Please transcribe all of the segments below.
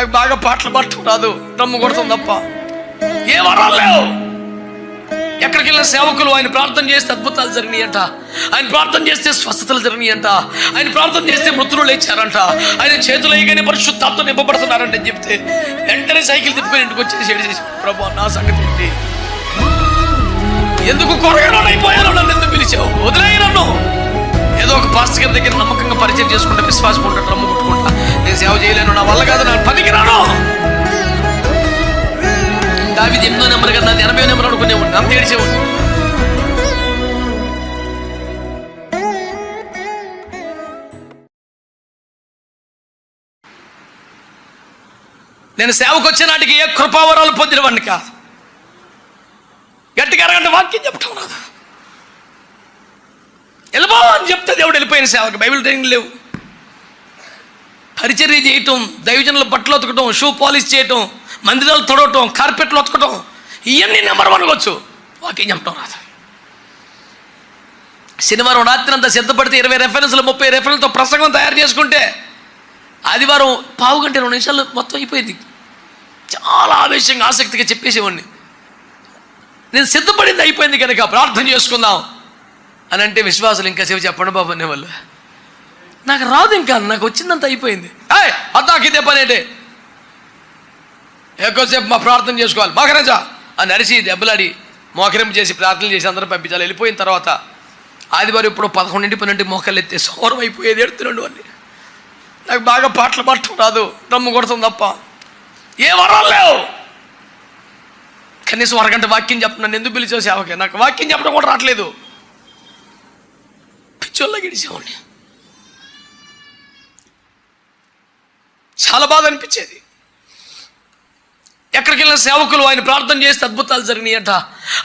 నాకు బాగా పాటలు పాడటం రాదు దమ్ము కొడతాం తప్ప ఏ వరాలు లేవు? ఎక్కడికి వెళ్ళిన సేవకులు ఆయన ప్రార్థన చేస్తే అద్భుతాలు జరిగినాయంట. ఆయన ప్రార్థన చేస్తే స్వస్థతలు జరిగినాయంట. ఆయన ప్రార్థన చేస్తే మృతులు లేచారంట. ఆయన చేతులు వేయగానే పరిశుద్ధాత్మ నింపబడుతున్నారంట అని చెప్తే వెంటనే సైకిల్ తిప్పుకొని ఇంటికి వచ్చేసి ఏడు చేసి ప్రభు నా సంగతి ఏంటి? ఎందుకు కొరగానో అయిపోయాను నన్ను ఎందుకు పిలిచావు? వదిలేయి నన్ను. ఏదో ఒక పాస్టర్ గారి దగ్గర నమ్మకంగా పరిచయం చేసుకుంటే విశ్వాసం ఉంటాడు రమ్ము నేను సేవ చేయలేను నా వల్ల కాదు నా పనికి రాను దావిది ఎన్నో నెంబర్ కదా నాది ఎనభై నెంబర్ అనుకునేవాడిని అంత ఏడిచేవాడిని నేను సేవకు వచ్చే నాటికి ఏ కృపావరాలు పొందినవాడిని కాదు. గట్టిగా అరగంట వాక్యం చెప్తాం రాదు. వెళ్ళిపో అని చెప్తే దేవుడు వెళ్ళిపోయిన సేవకు బైబిల్ ట్రైనింగ్ లేవు. పరిచర్య చేయటం దైవజనుల బట్టలు ఉతకటం షూ పాలిష్ చేయటం మందిరాలు తొడవటం కార్పెట్లు ఉతకటం ఇవన్నీ నెంబర్ వన్ వచ్చు వాకింగ్ చెప్పటం రాదు శనివారం రాత్రి అంతా సిద్ధపడితే ఇరవై రెఫరెన్స్లు ముప్పై రెఫరెన్స్తో ప్రసంగం తయారు చేసుకుంటే ఆదివారం పావు గంట రెండు నిమిషాలు మొత్తం అయిపోయింది. చాలా ఆవేశంగా ఆసక్తిగా చెప్పేసేవాడిని. నేను సిద్ధపడింది అయిపోయింది కనుక ప్రార్థన చేసుకుందాం. అని అంటే విశ్వాసులు ఇంకా సేవ చెప్పండి బాబు అనేవాళ్ళు నాకు రాదు ఇంకా నాకు వచ్చిందంత అయిపోయింది. ఏయ్ అద్దాకి ఇదే పని ఏంటి? ఎక్కువసేపు మా ప్రార్థన చేసుకోవాలి. మోకరించా అని అరిసి దెబ్బలాడి మోకరింపు చేసి ప్రార్థనలు చేసి అందరూ పంపించాలి. వెళ్ళిపోయిన తర్వాత ఆదివారం ఇప్పుడు పదకొండింటి పన్నెండు మోకలు ఎత్తే సౌరం అయిపోయేది ఎడుతున్నాడు అని నాకు బాగా పాటలు పాడటం రాదు దమ్ము కొడుతుంది తప్ప. ఏ వరాలు లేవు. కనీసం అరగంట వాక్యం చెప్ప నన్ను ఎందుకు పిలిచావు సేవకి? నాకు వాక్యం చెప్పడం కూడా రావట్లేదు. పిచ్చోళ్ళ గడిచేవాడిని చాలా బాధ అనిపించేది. ఎక్కడికి వెళ్ళిన సేవకులు ఆయన ప్రార్థన చేస్తే అద్భుతాలు జరిగినాయంట.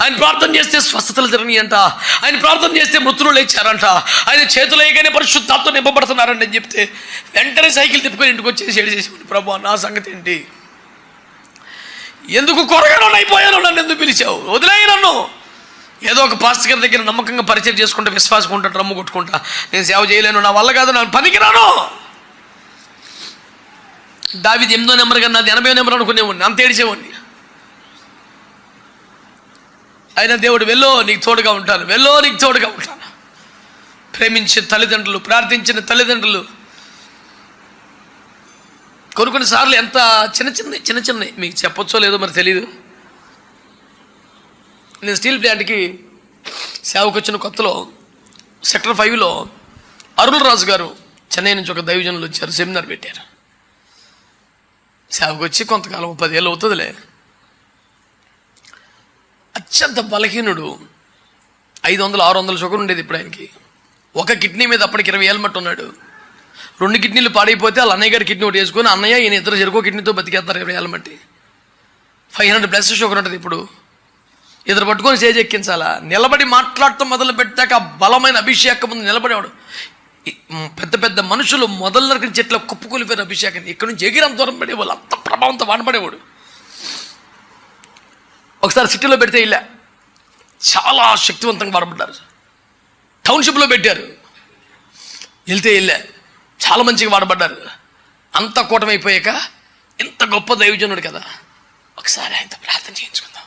ఆయన ప్రార్థన చేస్తే స్వస్థతలు జరిగినాయంట. ఆయన ప్రార్థన చేస్తే మృతులు లేచారంట. ఆయన చేతులు వేయగానే పరిశుద్ధాత్మ నింపబడుతున్నారంట అని చెప్తే వెంటనే సైకిల్ తిప్పుకొని ఇంటికి వచ్చేసి ఏడు చేసి ప్రభు నా సంగతి ఏంటి? ఎందుకు కొరగానో అయిపోయాను నన్ను ఎందుకు పిలిచావు? వదిలేయి నన్ను. ఏదో ఒక పాస్టర్ గారి దగ్గర నమ్మకంగా పరిచయం చేసుకుంటా విశ్వాసం ఉంటా డ్రమ్ము కొట్టుకుంటా. నేను సేవ చేయలేను నా వల్ల కాదు నా పనికి రాను దావిది ఎనిమిదో నెంబర్ కన్నా నాది ఎనభై నెంబర్ అనుకునేవాడిని. అంత ఏడిచేవాడిని. అయినా దేవుడు వెళ్ళో నీకు తోడుగా ఉంటాను. వెళ్ళో నీకు తోడుగా ఉంటాను. ప్రేమించే తల్లిదండ్రులు ప్రార్థించిన తల్లిదండ్రులు. కొన్ని కొన్నిసార్లు ఎంత చిన్న చిన్న చిన్న చిన్న మీకు చెప్పొచ్చో లేదో మరి తెలియదు నేను స్టీల్ ప్లాంట్కి సేవకు వచ్చిన కొత్తలో సెక్టర్ ఫైవ్లో అరుణ్ రాజు గారు చెన్నై నుంచి ఒక దైవజనులు వచ్చారు సెమినార్ పెట్టారు. సేవకు వచ్చి కొంతకాలం పదేళ్ళు అవుతుందిలే. అత్యంత బలహీనుడు. ఐదు వందలు ఆరు వందల షుగర్ ఉండేది ఇప్పుడు ఆయనకి. ఒక కిడ్నీ మీద అప్పటికి ఇరవై ఏళ్ళ మట్టు ఉన్నాడు. రెండు కిడ్నీలు పాడైపోతే వాళ్ళ అన్నయ్య గారి కిడ్నీ ఒకటి వేసుకొని అన్నయ్య ఈయన ఇద్దరు చెరుకో కిడ్నీతో బతికేస్తారు ఇరవై ఏళ్ళ మట్టి. ఫైవ్ హండ్రెడ్ ప్లస్ షుగర్ ఉంటుంది ఇప్పుడు. ఇద్దరు పట్టుకొని స్టేజ్ ఎక్కించాలా? నిలబడి మాట్లాడటం మొదలు పెట్టాక బలమైన అభిషేకం ముందు నిలబడేవాడు. పెద్ద పెద్ద మనుషులు మొదలు నరికిన చెట్ల కుప్పకూలిపోయిన అభిషేకం. ఇక్కడ నుంచి ఎగిరం దూరం పడేవాళ్ళు. అంత ప్రభావంతో వాడబడేవాడు ఒకసారి సిటీలో పెడితే ఇలా చాలా శక్తివంతంగా వాడబడ్డారు టౌన్షిప్లో పెట్టారు. వెళ్తే వెళ్ళా చాలా మంచిగా వాడబడ్డారు అంత కూటమైపోయాక ఇంత గొప్ప దైవజనుడు కదా. ఒకసారి ఆయనతో ప్రార్థన చేయించుకుందాం.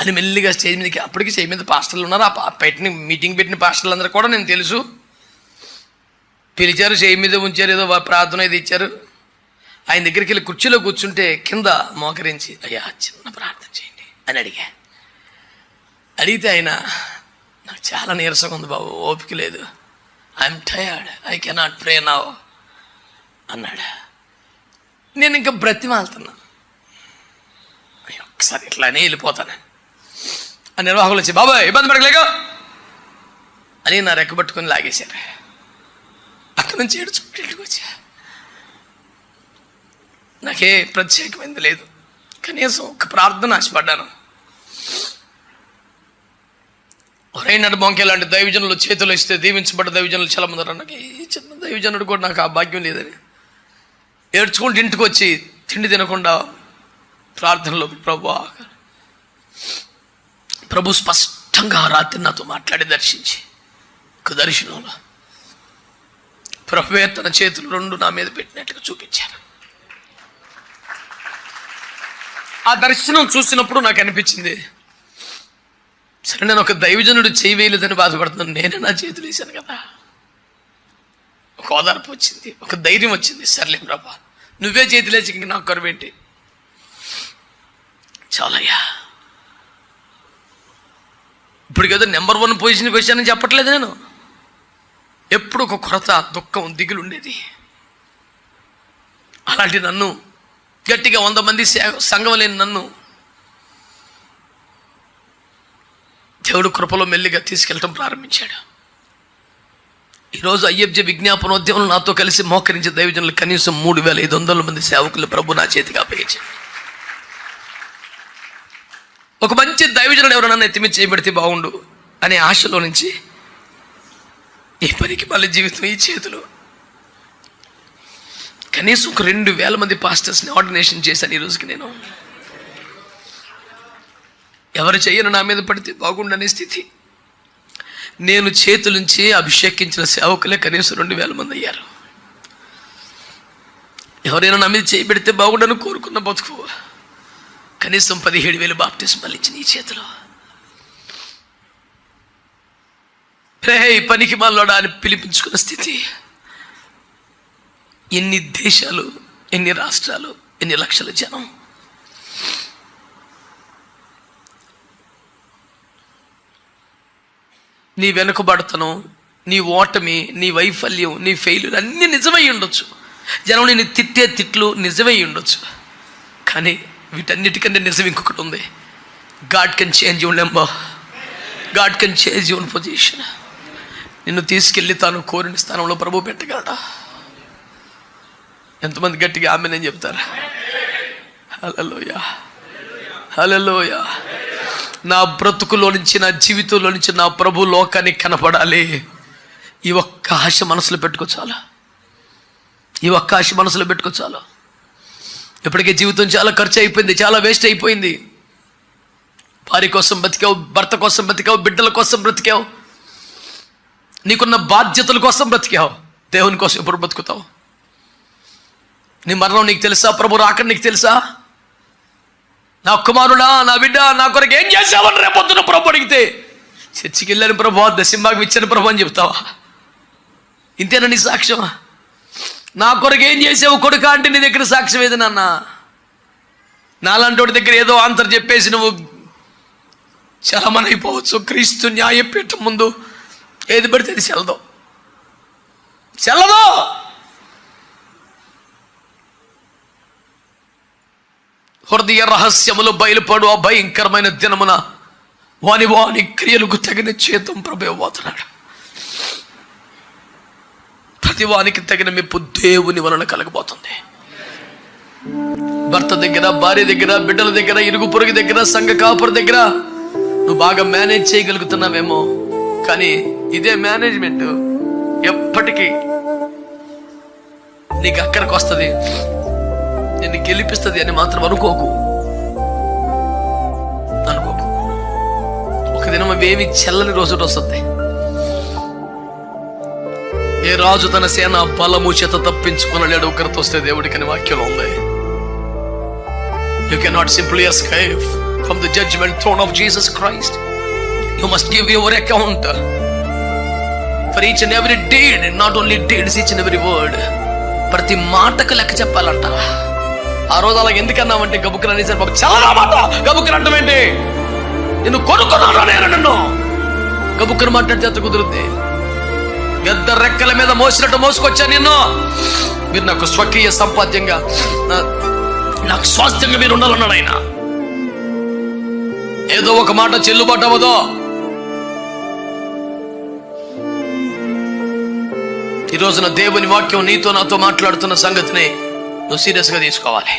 అని మెల్లిగా స్టేజ్ మీదకి అప్పటికి స్టేజ్ మీద పాస్టర్లు ఉన్నారు. ఆ పెట్టిన మీటింగ్ పెట్టిన పాస్టర్లు అందరూ కూడా నేను తెలుసు. పిలిచారు చేయి మీద ఉంచారు ఏదో ప్రార్థన ఇది ఇచ్చారు. ఆయన దగ్గరికి వెళ్ళి కుర్చీలో కూర్చుంటే కింద మోకరించి అయ్యా చిన్న ప్రార్థన చేయండి అని అడిగా. అడిగితే ఆయన నాకు చాలా నీరసంగా ఉంది బాబు ఓపిక లేదు. I'm tired I cannot pray now అన్నాడు. నేను ఇంకా బ్రతిమాలుతున్నా. అయ్యో, ఒకసారి ఇట్లానే వెళ్ళిపోతాను ఆ నిర్వాహకులు వచ్చి బాబాయ్ ఇబ్బంది పడకలేక అని నా రెక్కబట్టుకొని లాగేశారు. అక్కడి నుంచి ఏడుచుకుంటూ ఇంటికి వచ్చా. నాకే ప్రత్యేకమైంది లేదు. కనీసం ఒక ప్రార్థన ఆశపడ్డాను. ఒరైనాడు బొంకే లాంటి దైవజనులు చేతులు ఇస్తే దీవించబడ్డ దైవజనులు చాలా మంది నాకు ఈ చిన్న దైవజనుడు కూడా నాకు ఆ భాగ్యం లేదని. ఏడ్చుకుంటూ ఇంటికి వచ్చి తిండి తినకుండా ప్రార్థనలో ప్రభు ప్రభు స్పష్టంగా రాత్రి నాతో మాట్లాడి దర్శించి ఒక దర్శనంలో ప్రభువే తన చేతులు రెండు నా మీద పెట్టినట్టుగా చూపించాను ఆ దర్శనం చూసినప్పుడు నాకు అనిపించింది సరే నేను ఒక దైవజనుడు చేయి వేయలేదని బాధపడుతున్నాను నేనే నా చేతులు వేశాను కదా. ఒక ఓదార్పు వచ్చింది ఒక ధైర్యం వచ్చింది సర్లే ప్రభా నువ్వే చేతిలేచి ఇంక నాకు కరువేంటి చాలయ్యా. ఇప్పుడు కదా నెంబర్ వన్ పొజిషన్కి వచ్చానని చెప్పట్లేదు నేను. ఎప్పుడు ఒక కొరత దుఃఖం దిగులు ఉండేది అలాంటి నన్ను గట్టిగా వంద మంది సంఘం లేని నన్ను దేవుడు కృపలో మెల్లిగా తీసుకెళ్ళటం ప్రారంభించాడు. ఈరోజు అయ్యబ్జ విజ్ఞాపనోద్యమం నాతో కలిసి మోకరించే దైవజనులు కనీసం మూడు వేల ఐదు వందల మంది సేవకులు ప్రభు నా చేతికి అప్పగించాడు ఒక మంచి దైవజనుడు ఎవరైనా ఎత్తిమి చేయబడితే బాగుండు అనే ఆశలో నుంచి ఈ పనికి మళ్ళీ జీవితం ఈ చేతులు. కనీసం ఒక రెండు వేల మంది పాస్టర్స్ని ఆర్డినేషన్ చేశాను ఈ రోజుకి నేను. ఎవరు చేయను నా మీద పడితే బాగుండనే స్థితి. నేను చేతులుంచి అభిషేకించిన సేవకులే కనీసం రెండు వేల మంది అయ్యారు. ఎవరైనా నా మీద చేయి పెడితే బాగుండని కోరుకున్న బతుకు. కనీసం పదిహేడు వేలు బాప్టిజం ఇచ్చిన ఈ చేతిలో. రే పనికి మనలోడా అని పిలిపించుకున్న స్థితి. ఎన్ని దేశాలు ఎన్ని రాష్ట్రాలు ఎన్ని లక్షల జనం. నీ వెనుకబడతనం నీ ఓటమి నీ వైఫల్యం నీ ఫెయిల్యూర్ అన్నీ నిజమై ఉండొచ్చు. జనం నేను తిట్టే తిట్లు నిజమై ఉండొచ్చు. కానీ వీటన్నిటికంటే నిజం ఇంకొకటి ఉంది. God can change your number God can change your position నిన్ను తీసుకెళ్ళి తాను కోరిన స్థానంలో ప్రభు పెట్టగలడా? ఎంతమంది గట్టిగా ఆమె నేను చెప్తారా. హలోయ హలోయ నా బ్రతుకులో నుంచి నా జీవితంలో నుంచి నా ప్రభు లోకానికి కనపడాలి. ఈ ఒక్క ఆశ మనసులో పెట్టుకోచాలా ఈ ఒక్క ఆశ మనసులో పెట్టుకో ఇప్పటికే జీవితం చాలా ఖర్చు అయిపోయింది చాలా వేస్ట్ అయిపోయింది. భార్య కోసం బతికావు భర్త కోసం బతికావు బిడ్డల కోసం బ్రతికావు. నీకున్న బాధ్యతల కోసం బ్రతికావు. దేవుని కోసం ఎప్పుడు బ్రతుకుతావు? నీ మరణం నీకు తెలుసా? ప్రభు రాకడ నీకు తెలుసా? నా కుమారుడా నా బిడ్డ నా కొరకు ఏం చేసావని రేపొద్దున ప్రభు అడిగితే చర్చికి వెళ్ళాను ప్రభు దశంబాగం ఇచ్చాను ప్రభు అని చెప్తావా? ఇంతేనా నీ సాక్ష్యం? నా కొరకు ఏం చేసావు కొడుక అంటే నీ దగ్గర సాక్ష్యం ఏది నాన్న? నాలాంటి దగ్గర ఏదో ఆంతర్ చెప్పేసి నువ్వు చలమనైపోవచ్చు. క్రీస్తు న్యాయపీఠం ముందు ఏది పడితే అది చెల్లదు. చెల్లదు! హృదయ రహస్యములు బయలుపడు ఆ భయంకరమైన దినమున వాని వాని క్రియలకు తగిన చేతం ప్రభేవబోతున్నాడు ప్రతి వానికి తగిన మెప్పు దేవుని వలన కలగబోతుంది. భర్త దగ్గర భార్య దగ్గర బిడ్డల దగ్గర ఇరుగు పొరుగు దగ్గర సంఘ కాపుర దగ్గర నువ్వు బాగా మేనేజ్ చేయగలుగుతున్నావేమో. కానీ ఇదే మేనేజ్మెంట్ ఎప్పటికీ నీకు అక్కడికి వస్తుంది నిన్ను గెలిపిస్తుంది అని మాత్రం అనుకోకు. అనుకోకు. ఒక దినం అవేమి చెల్లని రోజు వస్తుంది ఏ రాజు తన సేన బలము చేత తప్పించుకునలేడు ఒకరితో వస్తే దేవుడికి అని వాక్యంలో ఉంది. You cannot simply escape from the judgment throne of Jesus Christ you must give your account for each and every deed not only deeds each and every word ప్రతి మాటకు లెక్క చెప్పాలంట. ఆ రోజు అలా ఎందుకన్నామంటే గబుక్కులు అనేసరి బాబు చాలా మాట! గబుక్కులు అంటే ఏంటి? నిన్ను కొనుక్కున్నాను నేను నిన్ను. గబుక్కులు మాట్లాడితే అంత కుదురుద్ది. పెద్ద రెక్కల మీద మోసినట్టు మోసుకొచ్చా నిన్ను? మీరు నాకు స్వకీయ సంపాద్యంగా నాకు స్వాస్థ్యంగా మీరు ఉండాలన్నాడు ఆయన. ఏదో ఒక మాట చెల్లుబాటు అవ్వదో ఈ రోజున దేవుని వాక్యం నీతో నాతో మాట్లాడుతున్న సంగతిని నువ్వు సీరియస్గా తీసుకోవాలి.